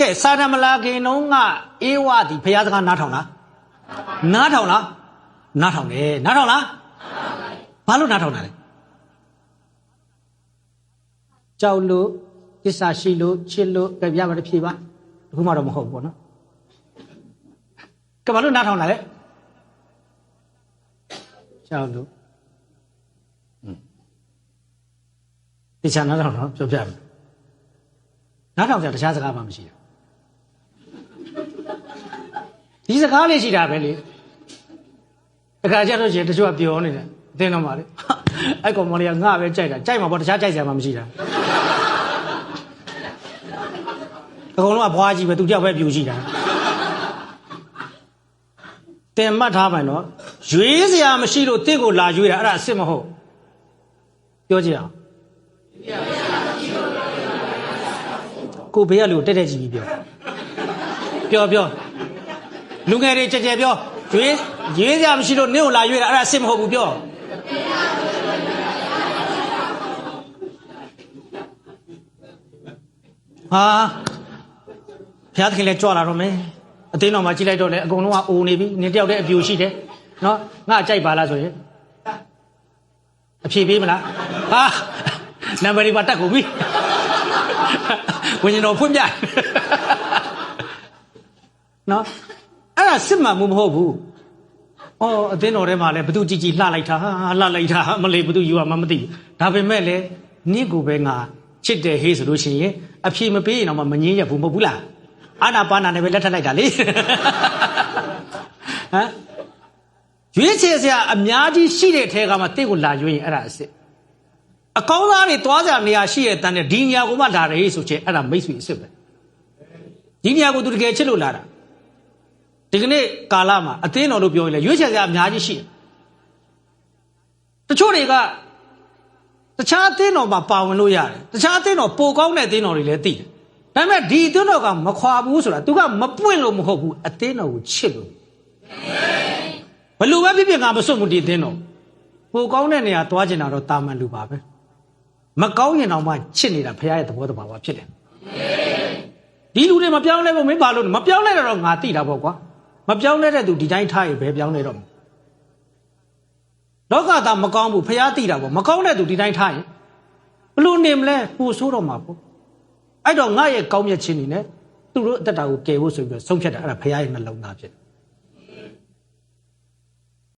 ကဲစာရမလာခင်တုန်းကအေးဝသည်ဘုရားစကားနားထောင်လားနားထောင်လားနားထောင်တယ်နားထောင်လားဘာလို့နားထောင်တာလဲကြောက်လို့တစ္ဆာရှိလို့ချစ်လို့ကြပြပါတစ်ဖြေပါအခုမှတော့မဟုတ်ဘူးပေါ့နော်ကဲဘာလို့နားထောင်တာလဲကြောက်လို့อืมတခြားနားထောင်တော့ပြောပြမယ်နားထောင်ကြတခြားစကားမှမရှိဘူး ဒီစကားလေးရှိတာပဲလေအခါကျတော့ရှင်တချို့ကပြောနေတယ်အတင်းတော့ပါလေအဲ့ကောင်မလေးကငါပဲကြိုက်တာကြိုက်မှာပေါ့တခြားကြိုက်စရာမှမရှိတာအကုန်လုံးကဘွားကြီးပဲသူတယောက်ပဲပြူရှိတာတင်မှတ်ထားပါနော်ရွေးစရာမရှိလို့တင့်ကိုလာရွေးတာအဲ့ဒါအစ်စ်မဟုတ်ပြောကြည့်အောင်ကိုဘေးကလူကိုတက်တက်ကြီးကြီးပြောပြောပြော လူငယ်တွေကြကြပြောရွေးရွေးစရာမရှိလို့နင့်ကိုလာရွေးတာအဲ့ဒါအစ်စ်မဟုတ်ဘူးပြောဟာဘုရားသခင်လည်းကြွလာတော့မယ်အသိတော်မှာကြည့်လိုက်တော့လေအကုန်လုံးကအိုနေပြီနင်တယောက်တည်းအပြူရှိတယ်နော်ငါကြိုက်ပါလားဆိုရင်အဖြေပေးမလားဟာနံပါတ်ဒီပါတက်ကုန်ပြီဝิญဉ်တော်ဖွင့်ပြနော်အဲ့ဒါ စစ်မှန်မှုမဟုတ်ဘူးအော်အသင်းတော်ထဲမှာလည်းဘသူကြည်ကြည်လှလိုက်တာဟာလှလိုက်တာမလေးဘသူယူရမှမသိဘူးဒါပေမဲ့လေနေ့ကိုပဲငါချစ်တယ်ဟေးဆိုလို့ရှိရင်အဖြေမပေးရင်တော့မငင်းရဘူးမဟုတ်ဘူးလားအာနာပါနာနဲ့ပဲလက်ထပ်လိုက်တာလေဟမ်ရွေးချယ်စရာအများကြီးရှိတဲ့ထဲကမှတင့်ကိုလာရွေးရင်အဲ့ဒါအစ်စ်အကောင်းသားတွေသွားကြနေရာရှိတဲ့တန်းနဲ့ဒီနေရာကိုမှလာတယ်ဟေးဆိုချင်အဲ့ဒါမိတ်ဆွေအစ်စ်ပဲဒီနေရာကိုသူတကယ်ချစ်လို့လာတာ ဒီကနေ့ကာလမှာအသင်းတော်လို့ပြောရင်လေရွေးချယ်စရာအများကြီးရှိတယ်တချို့တွေကတခြားအသင်းတော်မှာပါဝင်လို့ရတယ်တခြားအသင်းတော်ပိုကောင်းတဲ့အသင်းတော်တွေလည်းသိတယ်ဒါပေမဲ့ဒီအသင်းတော်ကမခွာဘူးဆိုတာသူကမပွင့်လို့မဟုတ်ဘူးအသင်းတော်ကိုချစ်လို့ဘလို့ပဲဖြစ်ဖြစ်ငါမစွတ်ဘူးဒီအသင်းတော်ပိုကောင်းတဲ့နေရာသွားကျင်တာတော့တာမန်လူပါပဲမကောင်းရင်တော့မှချစ်နေတာဖခင်ရဲ့သဘောတဘာဝဖြစ်တယ်ဒီလူတွေမပြောင်းလဲဘူးမင်းဘာလို့လဲမပြောင်းလဲတော့ငါသိတာပေါ့ကွာ မပြောင်းလဲတဲ့သူဒီတိုင်းထားရင်ဘယ်ပြောင်းလဲတော့မလဲလောကသားမကောင်းဘူးဖះသိတာပေါ့မကောင်းတဲ့သူဒီတိုင်းထားရင်ဘလို့နေမလဲပူဆိုးတော့မှာပေါ့အဲ့တော့ငါရဲ့ကောင်းမြတ်ခြင်းနေနဲ့သူတို့အသက်တာကိုကယ်ဖို့ဆိုပြီးတော့ဆုံးဖြတ်တာအဲ့ဒါဖះရဲ့နှလုံးသားဖြစ်တယ်